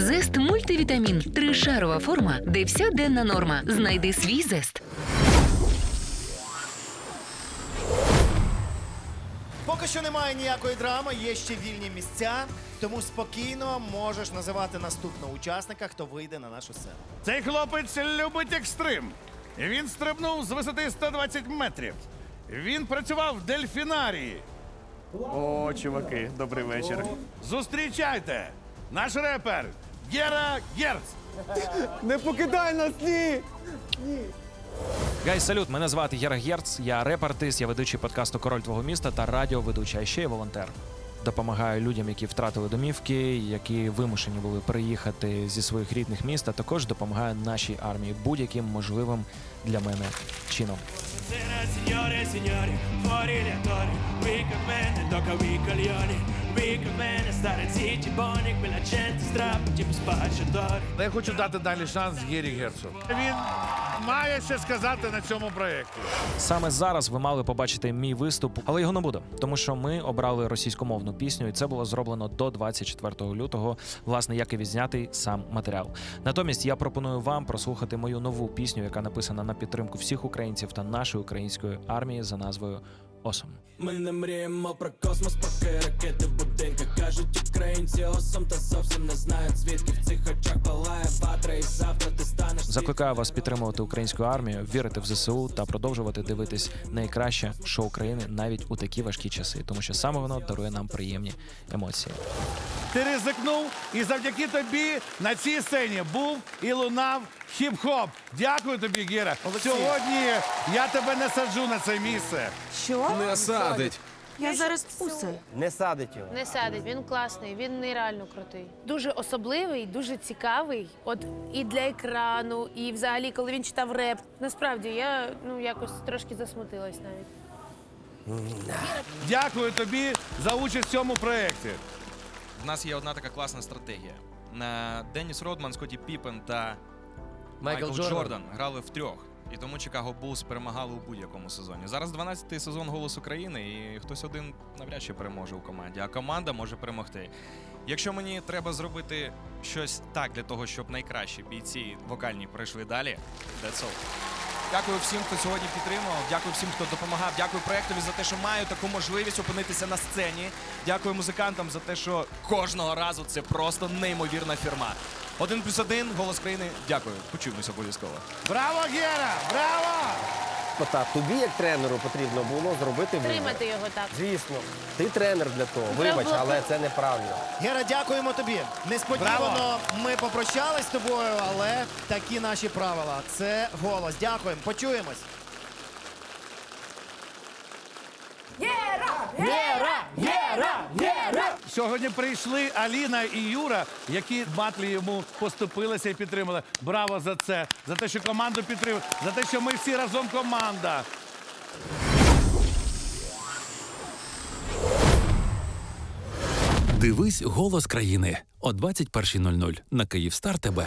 Зест мультивітамін. Тришарова форма, де вся денна норма. Знайди свій зест. Поки що немає ніякої драми, є ще вільні місця, тому спокійно можеш називати наступного учасника, хто вийде на нашу сцену. Цей хлопець любить екстрим. Він стрибнув з висоти 120 метрів. Він працював в дельфінарії. О, чуваки, добрий вечір. Зустрічайте! Наш репер Гера Герц. Не покидай нас, ні! Гай, салют! Мене звати Гера Герц. Я реп-артист, я ведучий подкасту Король твого міста та радіоведуча, а ще й волонтер. Допомагаю людям, які втратили домівки, які вимушені були переїхати зі своїх рідних міст, а також допомагаю нашій армії будь-яким можливим для мене чином. Signore e signori, fuori le attori, con me ne stare zitti buoni, quella gente strappa tipo spacciatori. Я хочу дати далі шанс Гері Герцу. Він має ще сказати на цьому проєкті. Саме зараз ви мали побачити мій виступ, але його не буде, тому що ми обрали російськомовну пісню, і це було зроблено до 24 лютого, власне, як і відзнятий сам матеріал. Натомість я пропоную вам прослухати мою нову пісню, яка написана на підтримку всіх українців та нашої української армії за назвою Осом. Ми не мріємо про космос, поки ракети в будинках кажуть українці осом, та зовсім не знають звідки в цих очах палає ватра, і завтра ти станеш. Закликаю вас підтримувати українську армію, вірити в ЗСУ та продовжувати дивитись найкраще шоу України навіть у такі важкі часи, тому що саме воно дарує нам приємні емоції. Ти ризикнув, і завдяки тобі на цій сцені був і лунав хіп-хоп. Дякую тобі, Гера. Сьогодні я тебе не саджу на це місце. Що? Не садить. Я зараз усе. Не садить його. Не садить, він класний, він нереально крутий. Дуже особливий, дуже цікавий. От і для екрану, і взагалі, коли він читав реп. Насправді я ну якось трошки засмутилась навіть. Дякую тобі за участь в цьому проєкті. В нас є одна така класна стратегія. На Деніс Родман, Скотті Піпен та Майкл Майкл, Джордан. Джордан. грали трьох, І тому Чикаго Булс перемагали у будь-якому сезоні. Зараз 12-й сезон Голос України, і хтось один навряд чи переможе у команді, а команда може перемогти. Якщо мені треба зробити щось так для того, щоб найкращі бійці вокальні пройшли далі, that's all. Дякую всім, хто сьогодні підтримував. Дякую всім, хто допомагав. Дякую проектові за те, що маю таку можливість опинитися на сцені. Дякую музикантам за те, що кожного разу це просто неймовірна фірма. Один плюс один, голос країни. Дякую. Почуємося обов'язково. Браво, Гера! Браво! Так, тобі, як тренеру, потрібно було зробити вибір. Тримати його так. Звісно, ти тренер для того. Треба Вибач, було але це неправильно. Гера, дякуємо тобі. Несподівано ми попрощались з тобою, але такі наші правила. Це голос. Дякуємо. Почуємось. Сьогодні прийшли Аліна і Юра, які батлі йому поступилися і підтримали. Браво за це, за те, що команду підтримали, за те, що ми всі разом команда. Дивись голос країни о 21.00 на Київстар ТБ.